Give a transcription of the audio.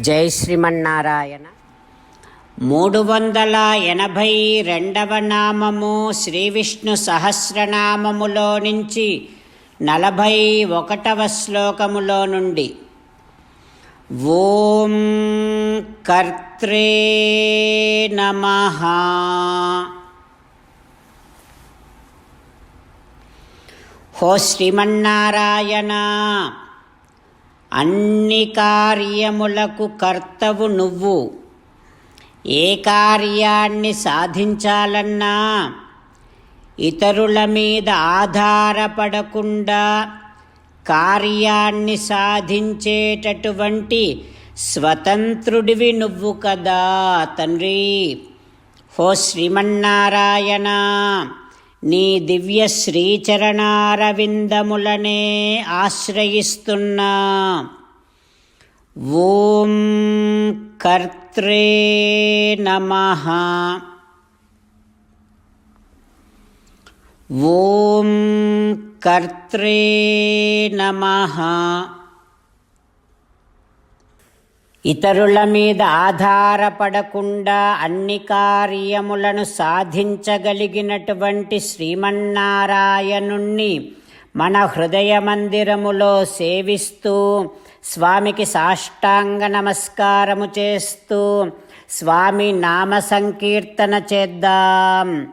జై శ్రీమన్నారాయణ. మూడు వందల ఎనభై రెండవ నామము శ్రీ విష్ణు సహస్రనామములో నుంచి నలభై ఒకటవ శ్లోకములో నుండి. ఓం కర్త్రే నమ. హో శ్రీమన్నారాయణ. అన్ని కార్యములకు కర్తవు నువ్వు. ఏ కార్యాన్ని సాధించాలన్నా ఇతరుల మీద ఆధారపడకుండా కార్యాన్ని సాధించేటటువంటి స్వతంత్రుడివి నువ్వు కదా తండ్రి. హో శ్రీమన్నారాయణ. నీ దివ్య శ్రీచరణారవిందములనే ఆశ్రయిస్తున్నా. ఓం కర్త్రే నమః. ఓం కర్త్రే నమః. ఇతరుల మీద ఆధారపడకుండా అన్ని కార్యములను సాధించగలిగినటువంటి శ్రీమన్నారాయణుణ్ణి మన హృదయ మందిరములో సేవిస్తూ స్వామికి సాష్టాంగ నమస్కారము చేస్తూ స్వామి నామ సంకీర్తన చేద్దాం.